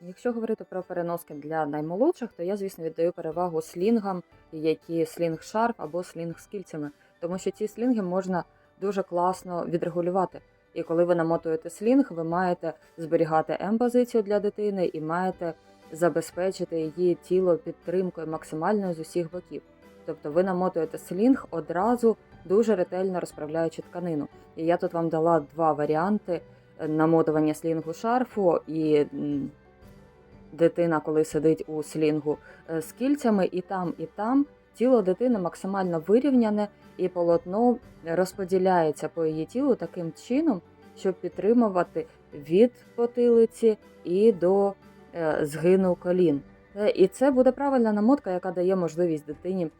Якщо говорити про переноски для наймолодших, то я, звісно, віддаю перевагу слінгам, які слінг шарф або слінг з кільцями, тому що ці слінги можна дуже класно відрегулювати. І коли ви намотуєте слінг, ви маєте зберігати М-позицію для дитини і маєте забезпечити її тіло підтримкою максимальною з усіх боків. Тобто ви намотуєте слінг одразу дуже ретельно розправляючи тканину. І я тут вам дала два варіанти е, намотування слінгу шарфу і дитина, коли сидить у слінгу е, з кільцями, і там, і там тіло дитини максимально вирівняне, і полотно розподіляється по її тілу таким чином, щоб підтримувати від потилиці і до е, згину колін. Е, І це буде правильна намотка, яка дає можливість дитині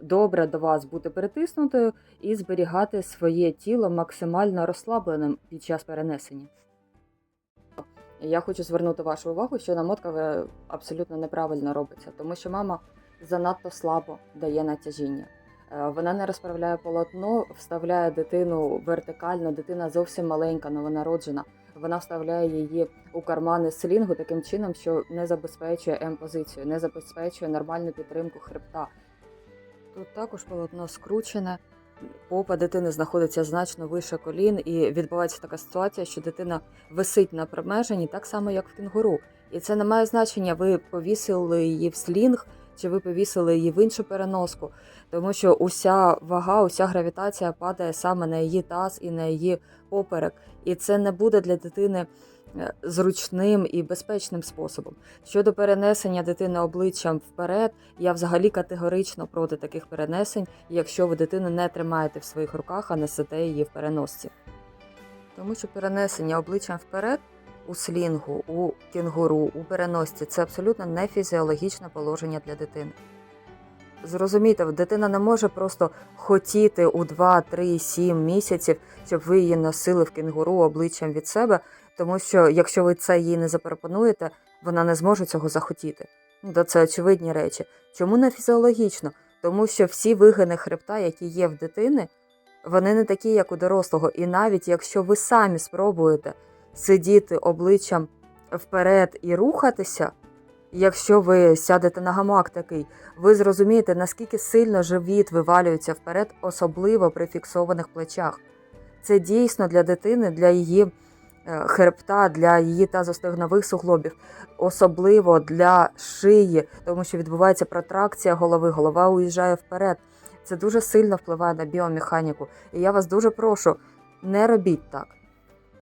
добре до вас бути перетиснутою і зберігати своє тіло максимально розслабленим під час перенесення. Я хочу звернути вашу увагу, що намотка е, абсолютно неправильно робиться, тому що мама занадто слабо дає натяжіння. Е, Вона не розправляє полотно, вставляє дитину вертикально, дитина зовсім маленька, новонароджена. Вона вставляє її у кармани слінгу таким чином, що не забезпечує М-позицію, не забезпечує нормальну підтримку хребта. Тут також полотно скручене, попа дитини знаходиться значно вище колін, і відбувається така ситуація, що дитина висить на промеженні так само, як в кінгуру. І це не має значення, ви повісили її в слінг, чи ви повісили її в іншу переноску, тому що уся вага, уся гравітація падає саме на її таз і на її поперек. І це не буде для дитини зручним і безпечним способом. Щодо перенесення дитини обличчям вперед, я взагалі категорично проти таких перенесень, якщо ви дитину не тримаєте в своїх руках, а несете її в переносці. Тому що перенесення обличчям вперед у слінгу, у кінгуру, у переносці це абсолютно не фізіологічне положення для дитини. Зрозумійте, дитина не може просто хотіти у 2, 3, 7 місяців, щоб ви її носили в кінгуру обличчям від себе, тому що якщо ви це їй не запропонуєте, вона не зможе цього захотіти. Ну, то це очевидні речі. Чому не фізіологічно? Тому що всі вигини хребта, які є в дитини, вони не такі, як у дорослого. І навіть якщо ви самі спробуєте сидіти обличчям вперед і рухатися, якщо ви сядете на гамак такий, ви зрозумієте, наскільки сильно живіт вивалюється вперед, особливо при фіксованих плечах. Це дійсно для дитини, для її е, хребта, для її тазостегнових суглобів, особливо для шиї, тому що відбувається протракція голови, голова уїжджає вперед. Це дуже сильно впливає на біомеханіку. І я вас дуже прошу, не робіть так.